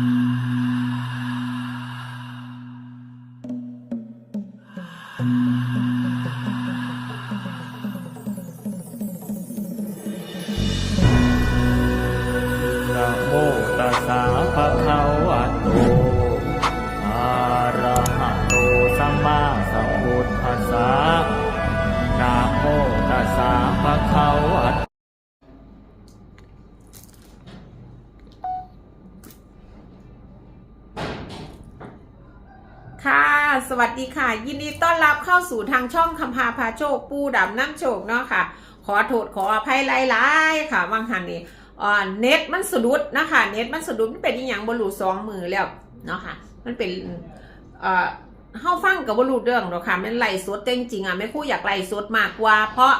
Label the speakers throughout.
Speaker 1: น วัส
Speaker 2: ดีค่ะ ยินดีต้อนรับเข้าสู่ทางช่องคำพาพาโชค ปูดำน้ำโชคเนาะค่ะ ขอโทษขออภัยหลายๆค่ะวังหันนี่อ่าเน็ตมันสะดุดนะคะเน็ตมันสะดุดมันเป็นอหย่างบรูสองมือแล้วเนาะค่ะ มันเป็นเอ่อเฮาฟังกับบรูเรื่องหรอกค่ะมันไล่สดจริงๆอะไม่คู่อยากไล่สดมากกว่า เพราะ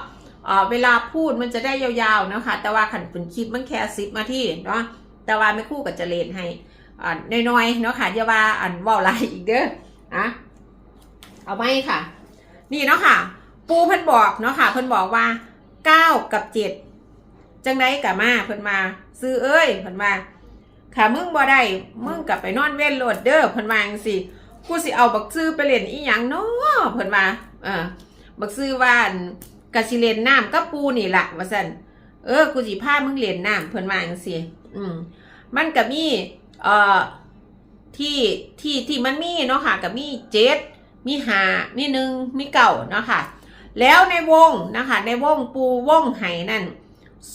Speaker 2: เออเวลาพูดมันจะได้ยาวๆเนาะค่ะแต่ว่าขันเป็นคลิปมันแค่สิบนาที่เนาะแต่ว่าไม่คู่กับจะเลนให้อ่าน้อยๆเนาะค่ะอย่าว่าอันว่าไรอีกเด้ออะ เอาไหมค่ะ นี่เนาะค่ะ ปูเพิ่นบอกเนาะค่ะ เพิ่นบอกว่าเก้ากับเจ็ดจังไดกับมาเพิ่นมาซื้อเอ้ยเพิ่นมาค่ะมึงบ่ได้มึงกลับไปนอนเว้นโหลดเด้อเพิ่นว่าจังซี่กูสิเอาบักซื้อไปเล่นอีหยังเนาะเพิ่นว่าเออบักซื้อว่านกะสิเล่นน้ำกับปูนี่ละว่าซั่นเออกูสิพามึงเล่นน้ำเพิ่นว่าจังซี่อืมมันก็มีเอ่อที่ที่ที่มันมีเนาะค่ะกับมีเจ็ด มีหามีหนึ่งมีเก่าเนาะค่ะ แล้วในวงนะคะ ในวงปูวงไห้นั่น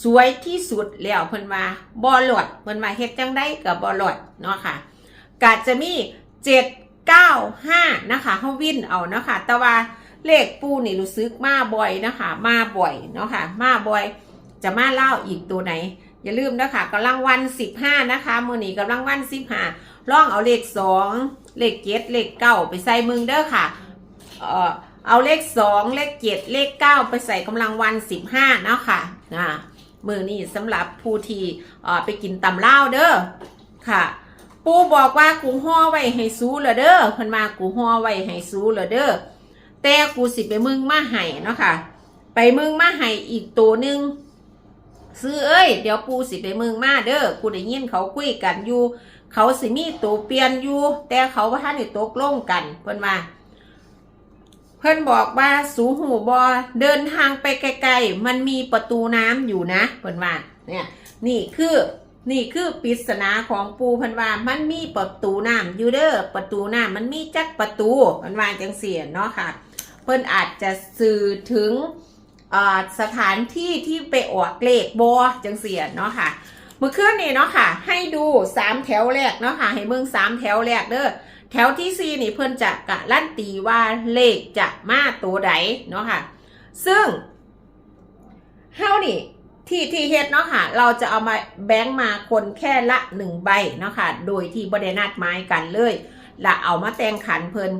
Speaker 2: สวยที่สุดแล้วเพิ่นมาบอลลดเพิ่นมาเฮ็ดจังได้กับบอลลดเนาะค่ะกาจะมีเจ็ดเก้าห้านะคะเฮาวินเอาเนาะค่ะแต่ว่าเลขปูนี่รู้สึกมาบ่อยนะคะ มาบ่อยเนาะค่ะ มาบ่อย จะมาเล่าอีกตัวไหน อย่าลืมนะคะกำลังวันสิบห้านะคะมือนี้กำลังวันสิบห้าลองเอาเลขสอง เลขเจ็ดเลขเก้าไปใส่มึงเด้อค่ะ เอ่อเอาเลขสองเลขเจ็ดเลขเก้าไปใส่กำลังวันสิบห้าเนาะค่ะอ่ามือนี้สำหรับผู้ที่เอ่อไปกินตำเล่าเด้อค่ะ ปูบอกว่ากูห่อไว้ให้ซูเหรอเด้อเพิ่นมากูห่อไว้ให้ซูเหรอเด้อแต่กูสิไปมึงมาให้เนาะค่ะ ไปมึงมาให้อีกตัวหนึ่งซื้อเอ้ย เดี๋ยวปูสิไปมึงมาเด้อกูได้ยินเขาคุยกันอยู่ เขาสิมีตัวเปลี่ยนอยู่ แต่เขาว่าท่านได้ตกลงกัน เพิ่นว่าเพิ่นบอกว่าสูหูบอเดินทางไปไกลๆมันมีประตูน้ำอยู่นะเพิ่นว่าเนี่ยนี่คือนี่คือปริศนาของปูเพิ่นว่ามันมีประตูน้ำอยู่เด้อประตูน้ำมันมีจักประตูเพิ่นว่าจังเสียเนาะค่ะ เพิ่นอาจจะสื่อถึงสถานที่ที่ไปออกเลขบอจังเสียเนาะค่ะ มื่อคืนนี้เนาะค่ะ ให้ดูสามแถวแรกเนาะค่ะ ให้เมืองสามแถวแรกเด้อแถวที่สี่นี่เพิ่นจะกะลั่นตีว่าเลขจะมาตัวใดเนาะค่ะ ซึ่งเฮานี่ที่ที่เฮ็ดเนาะค่ะ เราจะเอามาแบงค์มาคนแค่ละหนึ่งใบเนาะค่ะ โดยที่บรินัดไม้กันเลยและเอามาแต่งขันเพิ่น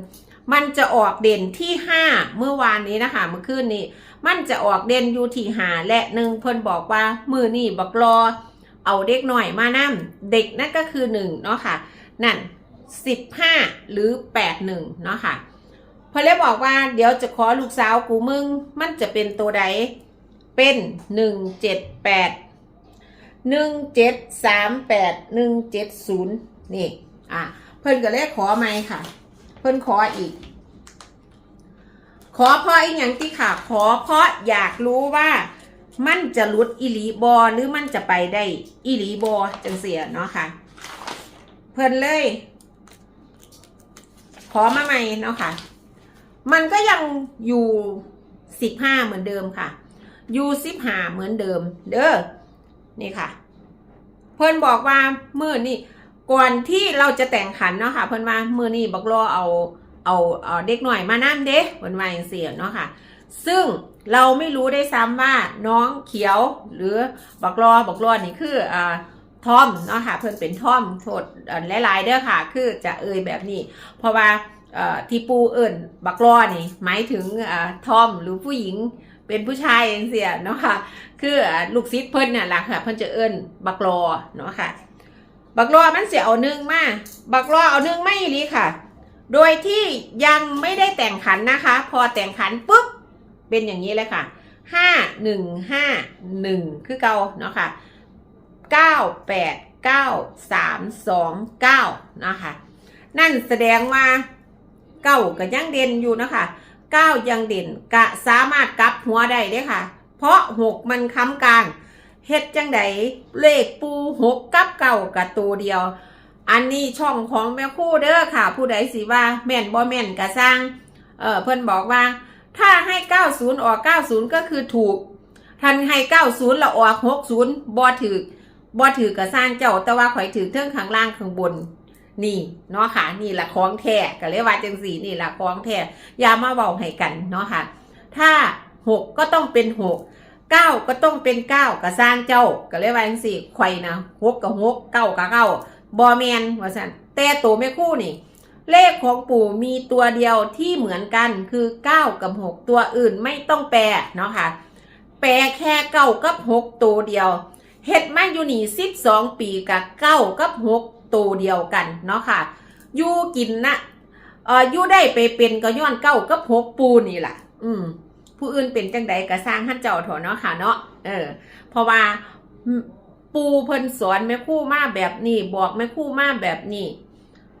Speaker 2: มันจะออกเด่นที่ห้าเมื่อวานนี้นะคะเมื่อคืนนี้ มันจะออกเด่นอยู่ที่หาและหนึ่งเพิ่นบอกว่ามือนี่บักรอ เอาเด็กหน่อยมานั่เด็กนั่นก็คือหนึ่งเนาะค่ะนั่นสิบห้าหรือแปดหนึ่งเนาะค่ะพอเลยบอกว่าเดี๋ยวจะขอลูกสาวกูมึง มันจะเป็นตัวใดเป็นหนึ่งเจ็ดแปดหนึ่งเจ็ดสามแปดหนึ่งเจ็ดศูนย์นี่ อะ เพิ่นก็เลยขอไหมค่ะ เพิ่นขออีก ขอเพราะอีกอย่างที่ค่ะ ขอเพราะอยากรู้ว่า มันจะลุดอีหลีบอหรือมันจะไปได้อีหลีบอจังเสียเนาะค่ะ เพิ่นเลย ขอมาใหม่เนาะค่ะ มันก็ยังอยู่สิบห้าเหมือนเดิมค่ะ อยู่สิบห้าเหมือนเดิม เด้อนี่ค่ะ เพิ่นบอกว่ามือนี่ก่อนที่เราจะแต่งขันเนาะค่ะ เพิ่นว่ามือนี่บักรอเอาเอาเอาเด็กหน่อยมานั่เด้เพิ่นว่าอย่างเสียเนาะค่ะ ซึ่ง เราไม่รู้ได้ซ้ำว่าน้องเขียวหรือบักรอบักรอนี่คืออ่าทอมเนาะค่ะเพิ่นเป็นทอมโทษหลายๆเด้อค่ะ คือจะเอ่ยแบบนี้ เพราะว่าที่ปูเอิญบักรอนี่หมายถึงอทอมหรือผู้หญิงเป็นผู้ชายเองเสียเนาะค่ะคือลูกศิษย์เพิ่นน่ะล่ะค่ะเพิ่นจะเอิญบักรอเนาะค่ะ บักรอมันเสียเอาหนึ่งมาบักรอเอาหนึ่งไม่ลีค่ะ โดยที่ยังไม่ได้แต่งขันนะคะ พอแต่งขันปุ๊บ เป็นอย่างนี้เลยค่ะห้าหนึ่งห้าหนึ่งคือเก่าเนาะค่ะเก้าแปดเก้าสามสองเก้านะคะนั่นแสดงว่าเก้าก็ยังเด่นอยู่นะคะเก้ายังเด่นกะสามารถกลับหัวได้เด้ค่ะ เพราะหกมันค้ำกลางเฮ็ดจังไดเลขปูหกกับเก้ากับตัวเดียว อันนี้ช่องของแม่คู่เด้อค่ะ ผู้ใดสิว่าแม่นบ่แม่นกะสร้างเออเพิ่อนบอกว่า ถ้าให้ 90 ออก 90 ก็คือถูก ทันให้ 90ล้วออก 60บ่ถือบ่ถือกระสร้างเจ้า แต่ว่าข่อยถือเทิงข้างล่างข้างบน นี่เนาะค่ะ นี่แหละของแท้ก็เลยว่าจังสีนี่แหละของแท้อย่ามาเว้าให้กันเนาะค่ะ ถ้า 6 ก็ต้องเป็น 6 9 ก็ต้องเป็น 9กระสร้างเจ้าก็เลยว่าจังสี่ข่อยนะ6กับ6 9กับ9บ่แมนว่าซั่นแต่ตัวแม่คู่นี่ เลขของปู่มีตัวเดียวที่เหมือนกันคือ 9 กับ 6 ตัวอื่นไม่ต้องแปลเนาะค่ะ แปลแค่เก้ากับ 6 ตัวเดียวเฮ็ดมาอยู่นี่12 ปีกับ9กับ 6 ตัวเดียวกันเนาะค่ะอยู่กินนะเอ่ออยู่ได้ไปเป็นก็ย้อนเก้ากับ6ปูนี่ล่ะอืม ผู้อื่นเป็นจังใดก็สร้างท่านเจ้าเถอะเนาะค่ะเนาะเออ เพราะว่าปูเพิ่นสอนแม่คู่มาแบบนี้ บอกแม่คู่มาแบบนี้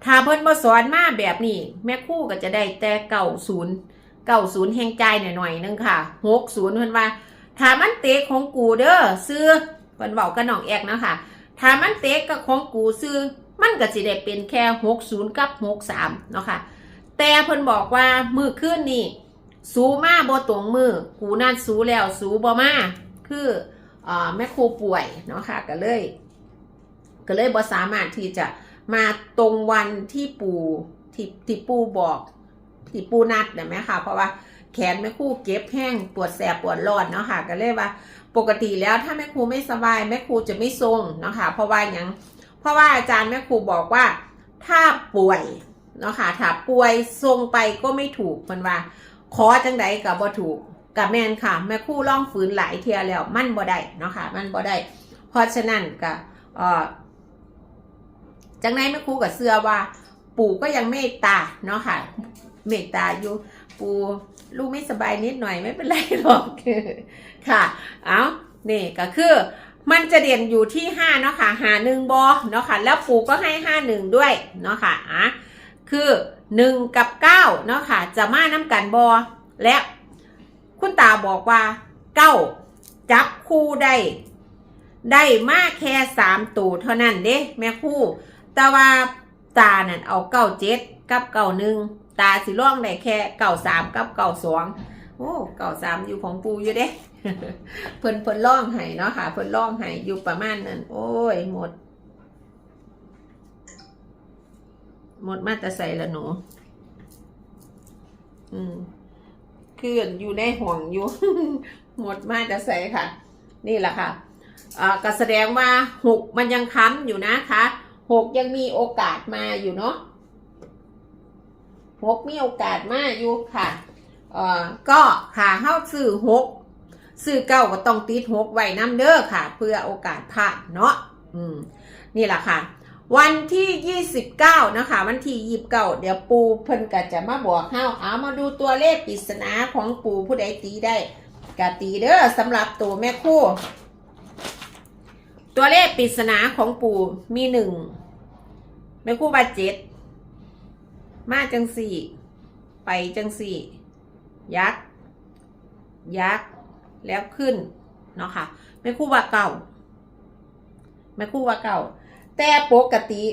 Speaker 2: ถ้าเพิ่นมาสอนมาแบบนี้ แม่คู่ก็จะได้แต่เก่าศูนย์เก่าศูนย์แห่งใจหน่อยๆนึงค่ะหกศูนย์เพิ่นว่าถ้ามันเตะของกูเด้อซื้อเพิ่นบอกกับน้องแอกนะคะถ้ามันเตะกับของกูซื้อมันก็สิได้เป็นแค่หกศูนย์กับหกสามเนาะค่ะแต่เพิ่นบอกว่ามือขึ้นนี่สูมาบ่ตรงมือ กูนั่นสูแล้วสูบ่มาคืออ่าแม่ครูป่วยเนาะค่ะก็เลย ก็เลยบ่สามารถที่จะ มาตรงวันที่ปู่ที่ที่ปู่บอกที่ปู่นัดเนี่ยไหมคะเพราะว่าแขนแม่ครูเก็บแห้งปวดแสบปวดร้อนเนาะค่ะ ก็เลยว่าปกติแล้วถ้าแม่ครูไม่สบายแม่ครูจะไม่ทรงเนาะค่ะ เพราะว่าอย่างเพราะว่าอาจารย์แม่ครูบอกว่าถ้าป่วยเนาะค่ะถ้าป่วยทรงไปก็ไม่ถูกมันว่า ขอจังใดกับบ่ถูกกับแมนค่ะ แม่ครู่ล่องฝืนหลายเทียแล้ว มันบ่ได้เนาะค่ะ มันบ่ได้ เพราะฉะนั้นก็เอ่อ จังไนแม่ครู่กับเสื้อว่า ปู่ก็ยังเมตตาเนาะค่ะ เมตตาอยู่ปู่ลูกไม่สบายนิดหน่อยไม่เป็นไรหรอกค่ะ เอานี่ก็คือมันจะเด่นอยู่ที่ห้าเนาะค่ะหาหนึ่งบอเนาะค่ะ แล้วปู่ก็ให้ห้าหนึ่งด้วยเนาะค่ะอะคือหนึ่งกับเก้าเนาะค่ะ จะมาน้ำกันบอและคุณตาบอกว่าเก้าจับคู่ได้ ได้มาแค่สามตัวเท่านั้นเด้แม่คู่ แต่ว่าตานั่นเอาเก้าเจ็ดกับเก้าหนึ่งตาสิร่องได้แค่เก้าสามกับเก้าสองโอ้เก้าสามอยู่ของปูอยู่เด้เพิ่นเพิ่นร่องให้เนาะค่ะเพิ่นร่องให้อยู่ประมาณนั้นโอ้ยหมด หมดมาแต่ใส่ละหนู อืมคืออยู่ในห่วงอยู่ หมดมาแต่ใส่ค่ะ นี่แหละค่ะอ่าก็แสดงว่าหกมันยังค้ำอยู่นะคะ หกยังมีโอกาสมาอยู่เนาะหกมีโอกาสมาอยู่ค่ะเอ่อก็ค่ะเข้าซื้อหกซื้อเก้าก็ต้องติดหกไว้น้ำเด้อค่ะ เพื่อโอกาสพลาดเนาะอืมนี่แหละค่ะ วันที่ 29 นะคะ วันที่29เก้าเดี๋ยวปูเพิ่นก็จะมาบอกเฮาเอามาดูตัวเลขปริศนาของปูผู้ใดตีได้กะตีเด้อสำหรับตัวแม่คู่ ตัวเลขปริศนาของปูมีหนึ่ง แม่คู่บาเจ็ดมาจังสี่ ไปจังสี่ ยักษ์ยักษ์แล้วขึ้นเนาะค่ะแม่คู่ว่าเก่าแม่คู่ว่าเก่า แต่ปกติ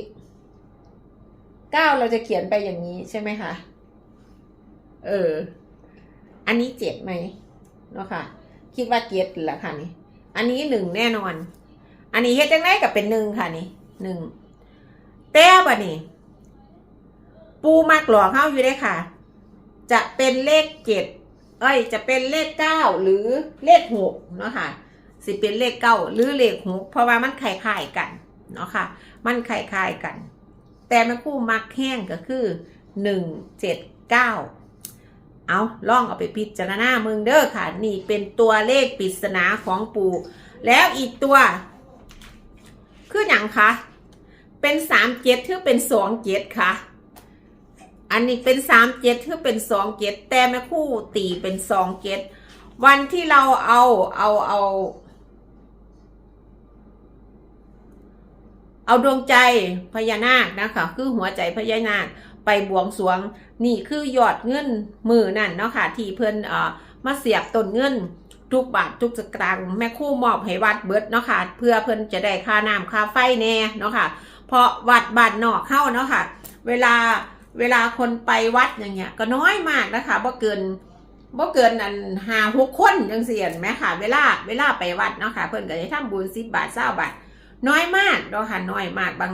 Speaker 2: เก้าเราจะเขียนไปอย่างนี้ใช่ไหมคะเออ อันนี้เจ็ดไหมเนาะค่ะ คิดว่าเจ็ดแหละค่ะนี่ อันนี้หนึ่งแน่นอน อันนี้เฮ็ดจังไดกับเป็นหนึ่งค่ะนี่หนึ่ง แต่บ่นี่ ปูมากหลอกเข้าอยู่ได้ค่ะ จะเป็นเลขเจ็ดเอ้ย จะเป็นเลขเก้าหรือเลขหกเนาะค่ะ สิเป็นเลขเก้าหรือเลขหกเพราะว่ามันคล้ายๆกันเนาะค่ะ มันคล้ายๆกัน แต่แม่คู่มักแห้งก็คือหนึ่งเจ็ดเก้าเอาล่องเอาไปพิจารณามึงเด้อค่ะ นี่เป็นตัวเลขปริศนาของปู่ แล้วอีกตัว คืออย่างคะ เป็นสามเจ็ดหรือเป็นสองเจ็ดคะอันนี้เป็นสามเจ็ดหรือเป็นสองเจ็ดแต่แม่คู่ตีเป็นสองเจ็ดวันที่เราเอาเอาเอา เอาดวงใจพญานาคนะคะ คือหัวใจพญานาคไปบวงสรวงนี่คือยอดเงินมือนั่นเนาะค่ะ ที่เพิ่นเอ่อมาเสียบต้นเงินทุกบาททุกสตางค์แม่คู่มอบให้วัดเบิดเนาะค่ะ เพื่อเพิ่นจะได้ค่าน้ำค่าไฟแน่เนาะค่ะ เพราะวัดบ้านนอกเข้าเนาะค่ะ เวลาเวลาคนไปวัดอย่างเงี้ย ก็น้อยมากนะคะบ่เกินบ่เกินอันหาหกคนจังเสียนไหมค่ะ เวลาเวลาไปวัดเนาะค่ะ เพิ่อนก็จะทำบุญสิบบาทเศร้าบาทน้อยมากเนาะค่ะน้อยมากบาง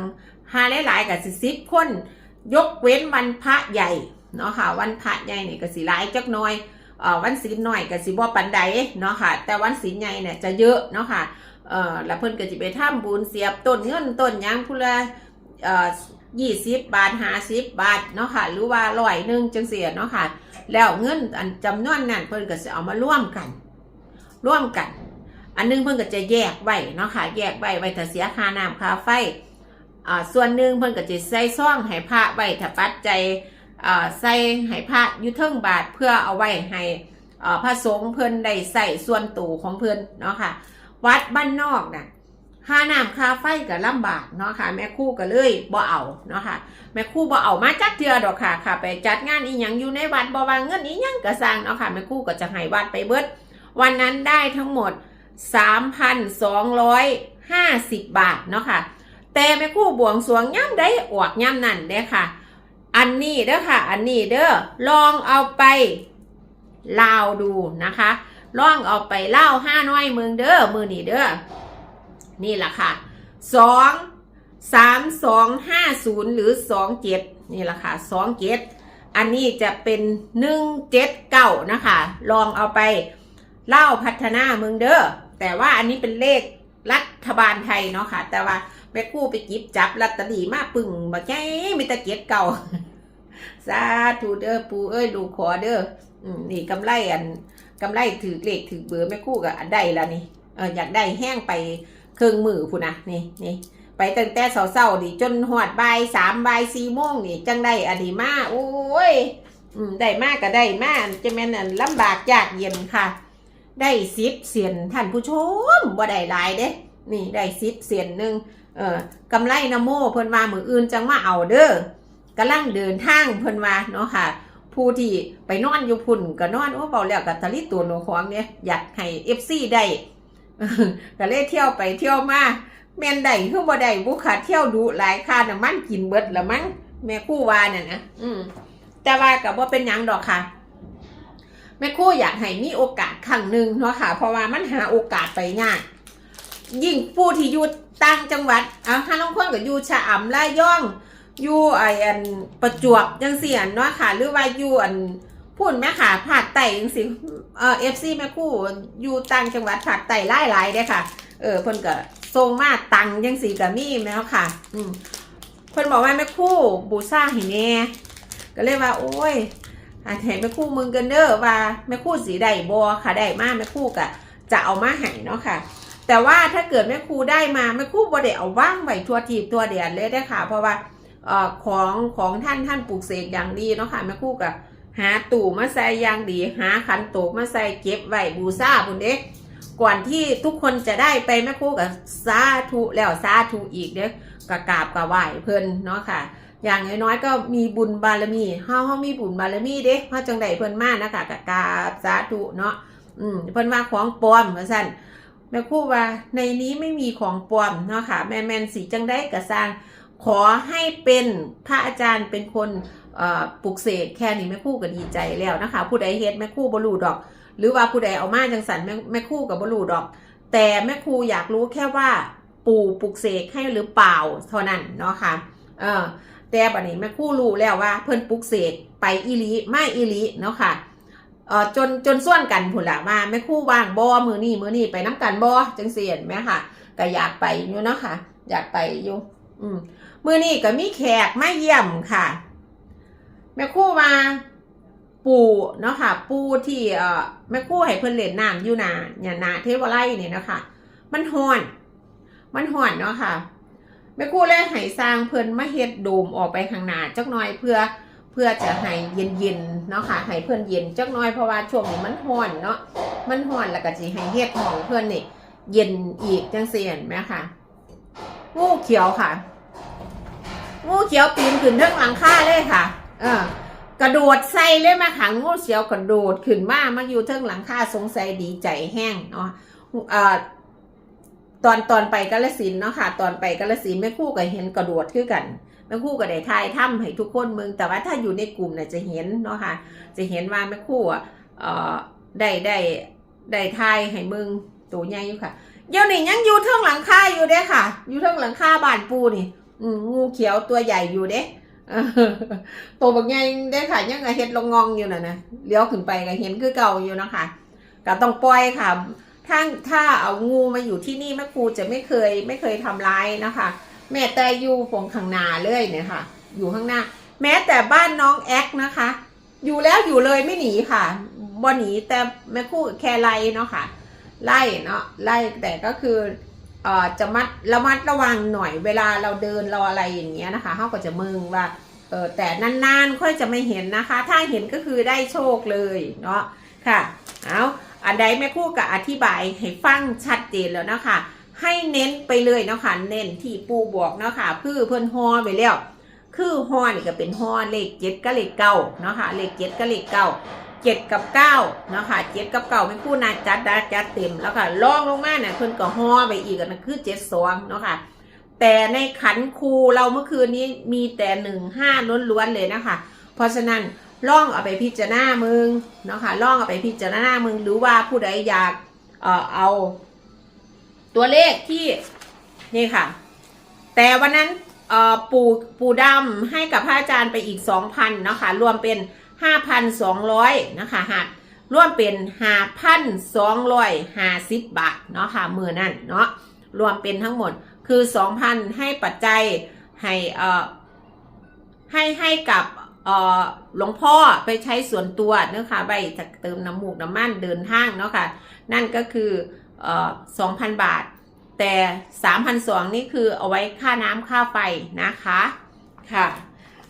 Speaker 2: หาหลายๆกับสิสิบคน ยกเว้นวันพระใหญ่เนาะค่ะ วันพระใหญ่นี่ก็สิหลายจักน้อยอ่อวันศีลน้อยก็สิบ่ปานใดเนาะค่ะ แต่วันศีลใหญ่เนี่ยจะเยอะเนาะค่ะ เอ่อแล้วเพิ่นก็สิไปทำบุญเสียบต้นเงินต้นหยังพุละเอ่อยี่สิบบาทห้าสิบบาทเนาะค่ะ หรือว่าร้อยหนึ่งจังเสียเนาะค่ะ แล้วเงินอันจำนวนนั้นเพิ่นก็จะเอามาร่วมกัน ร่วมกัน อันหนึงเพิ่นก็จะแยกไว้เนาะค่ะ แยกไว้ไว้ถ้าเสียค่าน้ำค่าไฟอ่าส่วนหนึ่งเพิ่นก็จะใส่ซ่องให้พระไว้ถ้าปัจจัยอ่าใส่ให้พระยุเทิงบาทเพื่อเอาไว้ให้อ่าพระสงฆ์เพิ่นได้ใส่ส่วนตัวของเพิ่นเนาะค่ะ วัดบ้านนอกน่ะค่าน้ำค่าไฟก็ลำบากเนาะค่ะ แม่คู่ก็เลยบ่เอาเนาะค่ะ แม่คู่บ่เอามาจักเทือดอกค่ะค่ะ ไปจัดงานอีหยังอยู่ในวัดบ่ว่าเงินอีหยังก็สร้างเนาะค่ะแม่คู่ก็จะให้วัดไปเบิดวันนั้นได้ทั้งหมด 3,250 บาทเนาะค่ะ แต่แม่คู่บวงสวงย่ำได้อวกย่ำนั่นเด้ค่ะ อันนี้เด้อค่ะ อันนี้เด้อลองเอาไปลาวดูนะคะ ลองเอาไปเล่าห้าน้อยเมืองเด้อมือนี่เด้อนี่แหละค่ะสองสามสองห้าศูนย์หรือสองเจ็ดนี่แหละค่ะสองเจ็ดอันนี้จะเป็นหนึ่งเจ็ดเก้านะคะ ลองเอาไปเล่าพัฒนาเมืองเด้อแต่ว่าอันนี้เป็นเลขรัฐบาลไทยเนาะค่ะ แต่ว่าแม่กู้ไปจิบจับลอตตดีมาปึ่งมาแค่มีตะเกียบเก่าสาธุเด้อปูเอ้ยลูกขอเด้อนี่กำไรอัน กำไรถือเลขถือเบอร์แม่กู้กับอันใดละนี่เอออยากได้แห้งไปเครื่องมือพูนนะนี่นี่ไปตั้งแต่เสาๆดิจนหอดบ่ายสามบ่ายสี่โมงนี่จังได้อันนี้มาโอ้ยอืมได้มากก็ได้มากจะแม่นอันลำบากยากเย็นค่ะ ได้สิบเสียนท่านผู้ชมบ่ได้หลายเด้ นี่ได้สิบเสียนหนึ่งเออกำไรนโมเพิ่นว่ามืออื่นจังมาเอาเด้อกำลังเดินทางเพิ่นว่าเนาะค่ะ ผู้ที่ไปนอนอยู่พุ่นก็นอนโอ้เบาแล้วกับตะลิตัวหนูของเนี่ยอยากให้เอฟซีได้ก็เลยเที่ยวไปเที่ยวมาแม่นได้คือบ่ได้บุขาเที่ยวดูหลายค่าน้ำมันกินเบิดละมั้งแม่คู่ว่าน่ะนะอืมแต่ว่ากับว่าเป็นยังดอกค่ะแม่คู่อยากให้มีโอกาสครั้งหนึ่งเนาะค่ะ เพราะว่ามันหาโอกาสไปยากยิ่งผู้ที่อยู่ต่างจังหวัดอะฮาลางคนก็อยู่ชะอำละย่อง อยู่ไออันประจวบจังเสียนเนาะค่ะ หรือว่าอยู่อันพูดแม่ค่ะภาคใต้จังสิเออเอฟซีแม่คู่อยู่ต่างจังหวัดภาคใต้หลายหลายเด้ค่ะ เออเพิ่นก็ส่งมาตังจังสีก็มีแม่ค่ะ อืมเพิ่นบอกว่าแม่คู่บูซ่าให้แน่ก็เลยว่า โอ้ยอาให้แม่คู่มึงกันเด้อว่าแม่คู่สีได้บ่ค่ะได้มากแม่คู่ก็จะเอามาให้เนาะค่ะ แต่ว่าถ้าเกิดแม่ครูได้มาแม่ครูบ่ได้เอาว่างไว้ทั่วทีบทั่วเดียนเลยได้อค่ะ เพราะว่า อของของท่านท่านปลูกเสกอย่างดีเนาะค่ะแม่ครูก็หาตู่มาใส่อย่างดี หาขันโตกมาใส่เก็บไว้บูชาพุ่นเด้ก่อนที่ทุกคนจะได้ไปแม่ครูก็สาธุแล้วสาธุอีกเด้อกะกราบกะไหวเพิ่นเนาะค่ะ อย่างน้อยๆก็มีบุญบารมีเฮาเฮามีบุญบารมีเด้เฮาจังไดเพิ่นมากนะคะกะกาบสาธุเนาะอืมเพิ่นว่าของปลอมว่าซั่นแม่คู่ว่าในนี้ไม่มีของปลอมเนาะค่ะแม่แมนสีจังได้กระสร้าง ขอให้เป็นพระอาจารย์เป็นคนปลุกเสกแค่นี้แม่คู่ก็ดีใจแล้วนะคะ ผู้ใดเฮ็ดแม่คู่บรูดอก หรือว่าผู้ใดเอามาจังสันแม่แม่คู่กับบรูดอก แต่แม่ครู่อยากรู้แค่ว่าปู่ปลุกเสกให้หรือเปล่าเท่านั้นเนาะค่ะเออแต่บัดนี้แม่คู่รู้แล้วว่าเพิ่นปลุกเสกไปอีลีไม่อีลีเนาะค่ะเออจนจนส่วนกันผุนละมาแม่คู่ว่างบอมือนี่มือนี่ไปน้ำกันบอจังเสียนไหมค่ะก็อยากไปอยู่เนาะค่ะอยากไปอยู่ อืมมือนี่ก็มีแขกมาเยี่ยมค่ะ แม่คู่มาปูเนาะค่ะ ปูที่เอ่อแม่คู่ให้เพิ่นเล่นน้ำอยู่นาเนี่ยนาเทวไลเนี่ยเนาะค่ะ มันห่อน มันห่อนเนาะค่ะแม่คู่เลยให้สร้างเพิ่อนมาเฮ็ดโดมออกไปข้างหน้าจักหน่อยเพื่อเพื่อจะให้เย็นๆเนาะค่ะให้เพื่อนเย็นจักหน้อยเพราะว่าช่วงนี้มันร้อนเนาะมันร้อนแล้วก็สิให้เฮ็ดห้องเพื่อนนี่เย็นอีกจังซี่เห็นไหมค่ะ งูเขียวค่ะ งูเขียวปีนขึ้นเทิงหลังคาเลยค่ะ เออกระโดดใส่เลยมาขังงูเขียวกระโดดขึ้นมามาอยู่เทิงหลังคาสงสัยดีใจแห้งเนาะเอ่อตอนตอนไปกาลสินธุ์เนาะค่ะ ตอนไปกาลสินธุ์แม่ครู่ก็เห็นกระโดดคือกันแม่ครู่ก็ได้ทายถ้ำให้ทุกคนเมืองแต่ว่าถ้าอยู่ในกลุ่มเนี่ยจะเห็นเนาะค่ะ จะเห็นว่าแม่ครู่อะเอ่อได้ได้ได้ทายให้เมืองตัวใหญ่อยู่ค่ะ เดี๋ยวนี้ยังอยู่เทิงหลังคาอยู่เด้ค่ะ อยู่เทิงหลังคาบ้านปูนี่งูเขียวตัวใหญ่อยู่เด้ตัวบางใหญ่เด้ค่ะ ยังเฮ็ดลงงองอยู่น่ะนะเลี้ยวขึ้นไปก็เห็นคือเก่าอยู่นะคะก็ต้องปล่อยค่ะถ้าถ้าเอางูมาอยู่ที่นี่แม่ครูจะไม่เคยไม่เคยทำร้ายนะคะ แม่แต่อยู่ฝงข้างหน้าเลยเนี่ยค่ะ อยู่ข้างหน้า แม้แต่บ้านน้องแอ๊กนะคะ อยู่แล้วอยู่เลยไม่หนีค่ะบ่หนีแต่แม่ครูแค่ไลเนาะค่ะ ไล่เนาะไล่แต่ก็คือเอ่อจะมัดระมัดระวังหน่อยเวลาเราเดินเราอะไรอย่างเงี้ยนะคะเขาก็จะมึงว่าเออแต่นานๆค่อยจะไม่เห็นนะคะ ถ้าเห็นก็คือได้โชคเลยเนาะค่ะเอาอันใดแม่คู่ก็อธิบายให้ฟังชัดเจนแล้วนะคะให้เน้นไปเลยเนาะค่ะเน้นที่ปูบอกเนาะค่ะพือเพิ่นฮอไปแล้ว คือฮอนี่ก็เป็นฮอเลขเจ็ดกับเลขเก้าเนาะค่ะเลขเจ็ดกับเลขเก้า เจ็ดกับเก้าเนาะค่ะเจ็ดกับเก้าเป็นคู่นาจัดดาจัดเต็มแล้วค่ะล่องลงมาเนี่ยเพิ่นก็ห่อไปอีกอันนะคือเจ็ดสองเนาะค่ะแต่ในขันครูเราเมื่อคืนนี้มีแต่หนึ่งห้าล้วนๆเลยนะคะ เพราะฉะนั้นล่องเอาไปพิจารณามึงเนาะค่ะล่องเอาไปพิจารณามึงหรือว่าผู้ใดอยากเอ่อเอา ตัวเลขที่นี่ค่ะ แต่วันนั้นเอ่อปู่ปู่ดำให้กับพระอาจารย์ไปอีกสองพันเนาะค่ะรวมเป็น 5,200นะคะหัดร่วมเป็น 5,250 บาทเนาะค่ะมือนั่นเนาะรวมเป็นทั้งหมดคือ 2,000 ให้ปัจจัยให้เอ่อให้ให้กับเอ่อหลวงพ่อไปใช้ส่วนตัวเนาะค่ะใบจากเติมน้ำมูกน้ำมันเดินห้างเนาะค่ะ นั่นก็คือเอ่อ2,000บาท แต่3,200นี่คือเอาไว้ค่าน้ำค่าไฟนะคะค่ะ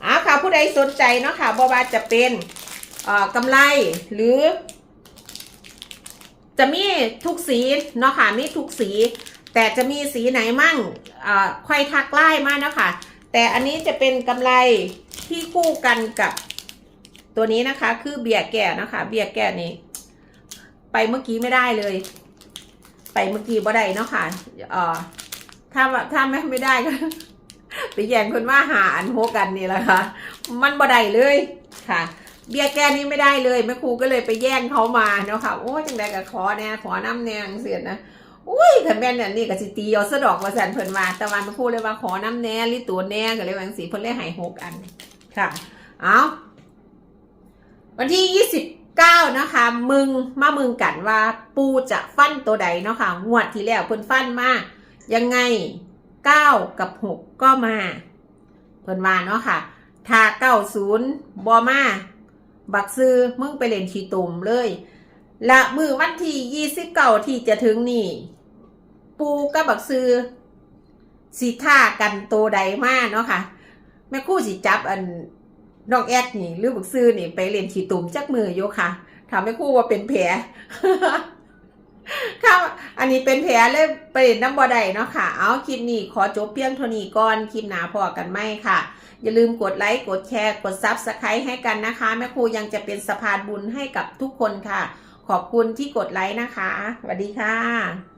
Speaker 2: อาค่ะผู้ใดสนใจเนาะค่ะบ่ว่าจะเป็นกำไรหรือ จะมีทุกสีเนาะค่ะมีทุกสี แต่จะมีสีไหนมั่งค่อยทักไล่มาเนาะค่ะ แต่อันนี้จะเป็นกำไรที่คู่กันกับตัวนี้นะคะ คือเบียร์แก่นะคะ เบียร์แก่นี้ ไปเมื่อกี้ไม่ได้เลย ไปเมื่อกี้บ่ได้เนาะค่ะถ้าถ้าไม่ไม่ได้ก็ ไปแย่งคนว่าหาอันโฮกันนี่แหละค่ะ มันบ่ได้เลยค่ะ เบียแกนี่ไม่ได้เลยแม่ครูก็เลยไปแย่งเขามาเนาะค่ะ โอ้ยจังไดก็ขอแน่ขอน้ำแนงเสียนะอุ้ยคันแม่นเนี่ยนี่ก็สิตีเอาสะดอกว่าสันเพิ่นว่าแต่ว่าแม่ครูเลยว่าขอน้ำแน่ลิตัวแน่ก็เลยว่าจังสีเพิ่นเลยให้หกอันค่ะ เอาวันที่ยี่สิบเก้านะคะ มึงมามึงกันว่าปูจะฟันตัวใดเนาะค่ะ งวดที่แล้วเพิ่นฟันมายังไง เก้ากับหกก็มาเพิ่นว่าเนาะค่ะถ้าเก้าศูนย์บอมาบักซื้อมึงไปเล่นชีตุ่มเลยและมือวันที่ยี่สิบเก้าที่จะถึงนี่ ปูกับบักซื้อสีท่ากันโตใดมาเนาะค่ะ แม่คู่สิจับอันน้องแอดนี่ หรือบักซื้อนี่ไปเล่นชีตุ่มจักมือโยค่ะทำให้คู่ว่าเป็นแผล ค่ะ อันนี้เป็นแผลเลยไปเล่นน้ำบ่อใดเนาะค่ะ เอาคลิปนี้ขอจบเพียงเท่านี้ก่อน คลิปหนาพอกันไหมค่ะ อย่าลืมกดไลค์ กดแชร์ กดซับสไครต์ให้กันนะคะ แม่ครูยังจะเป็นสะพานบุญให้กับทุกคนค่ะ ขอบคุณที่กดไลค์นะคะ สวัสดีค่ะ